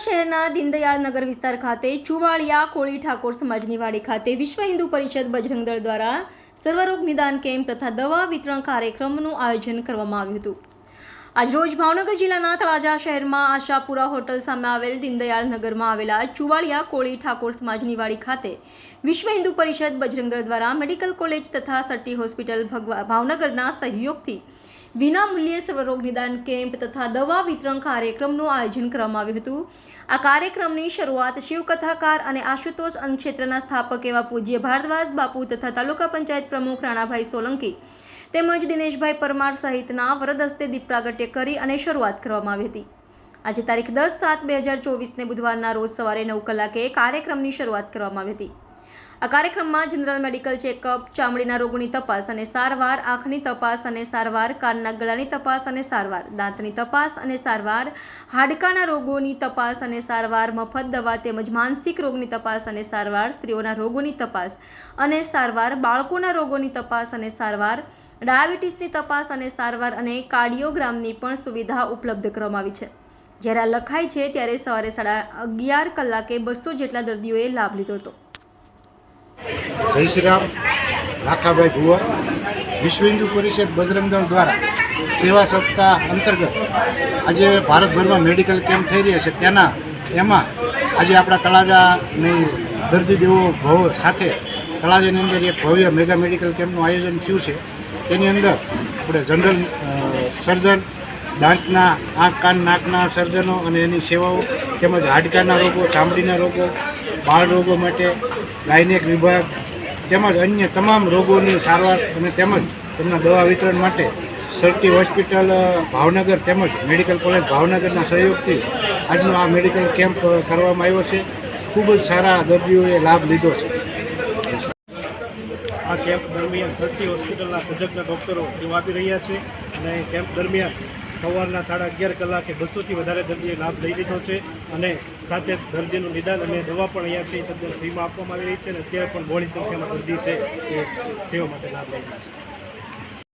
શહેરના દીનદયાળ નગર વિસ્તાર ખાતે ચુવાળિયા કોળી ઠાકોર સમાજની વાડી ખાતે વિશ્વ હિન્દુ પરિષદ બજરંગ દ્વારા સર્વરોગ નિદાન કેમ્પ તથા દવા વિતરણ કાર્યક્રમનું આયોજન કરવામાં આવ્યું હતું. આજરોજ ભાવનગર જિલ્લાના તળાજા શહેરમાં આશાપુરા હોટલ સામે આવેલ દીનદયાળ નગરમાં આવેલા ચુવાળિયા કોળી ઠાકોર સમાજની વાડી ખાતે વિશ્વ હિન્દુ પરિષદ બજરંગ દ્વારા મેડિકલ કોલેજ તથા સટ્ટી હોસ્પિટલ ભાવનગરના સહયોગથી વિના મૂલ્યે સર્વરોગ નિદાન કેમ્પ તથા દવા વિતરણ કાર્યક્રમનું આયોજન કરવામાં આવ્યું હતું. આ કાર્યક્રમની શરૂઆત શિવકથાકાર અને આશુતોષ અન્ન ક્ષેત્રના સ્થાપક એવા પૂજ્ય ભારદ્વાજ બાપુ તથા તાલુકા પંચાયત પ્રમુખ રાણાભાઈ સોલંકી તેમજ દિનેશભાઈ પરમાર સહિતના વરદ હસ્તે દીપ પ્રાગટ્ય કરી અને શરૂઆત કરવામાં આવી હતી. આજે તારીખ દસ સાત બે હજાર ચોવીસને બુધવારના રોજ સવારે નવ કલાકે કાર્યક્રમની શરૂઆત કરવામાં આવી હતી. આ કાર્યક્રમમાં જનરલ મેડિકલ ચેકઅપ, ચામડીના રોગોની તપાસ અને સારવાર, આંખની તપાસ અને સારવાર, કાનના ગળાની તપાસ અને સારવાર, દાંતની તપાસ અને સારવાર, હાડકાના રોગોની તપાસ અને સારવાર, મફત દવા તેમજ માનસિક રોગની તપાસ અને સારવાર, સ્ત્રીઓના રોગોની તપાસ અને સારવાર, બાળકોના રોગોની તપાસ અને સારવાર, ડાયાબિટીસની તપાસ અને સારવાર અને કાર્ડિયોગ્રામની પણ સુવિધા ઉપલબ્ધ કરવામાં આવી છે. જ્યારે આ લખાય છે, ત્યારે સવારે સાડા અગિયાર કલાકે બસો જેટલા દર્દીઓએ લાભ લીધો હતો. જય શ્રી રામ. લાખાભાઈ ભુવર વિશ્વ હિન્દુ પરિષદ બજરંગદળ દ્વારા સેવા સપ્તાહ અંતર્ગત આજે ભારતભરમાં મેડિકલ કેમ્પ થઈ રહ્યા છે. તેના એમાં આજે આપણા તળાજાની દર્દી દેવો ભવ સાથે તળાજાની અંદર એક ભવ્ય મેગા મેડિકલ કેમ્પનું આયોજન થયું છે. તેની અંદર આપણે જનરલ સર્જન, દાંતના, આંખ, કાન, નાકના સર્જનો અને એની સેવાઓ તેમજ હાડકાના રોગો, ચામડીના રોગો બાળ રોગો માટે ગાયનેક વિભાગ તેમજ અન્ય તમામ રોગોની સારવાર અને તેમજ તેમના દવા વિતરણ માટે સરટી હોસ્પિટલ ભાવનગર તેમજ મેડિકલ કોલેજ ભાવનગરના સહયોગથી આજનો આ મેડિકલ કેમ્પ કરવામાં આવ્યો છે. ખૂબ જ સારા દર્દીઓએ લાભ લીધો છે. આ કેમ્પ દરમિયાન સરટી હોસ્પિટલના તજજ્ઞ ડૉક્ટરો સેવા આપી રહ્યા છે અને કેમ્પ દરમિયાન સવારના સાડા અગિયાર કલાકે બસોથી વધારે દર્દીએ લાભ લઈ લીધો છે અને સાથે દર્દીનું નિદાન અને દવા પણ અહીંયા છે, એ તદ્દન ફ્રીમાં આપવામાં આવી રહી છે અને અત્યારે પણ બહોળી સંખ્યામાં દર્દી છે એ સેવા માટે લાભ લઈ રહ્યા છે.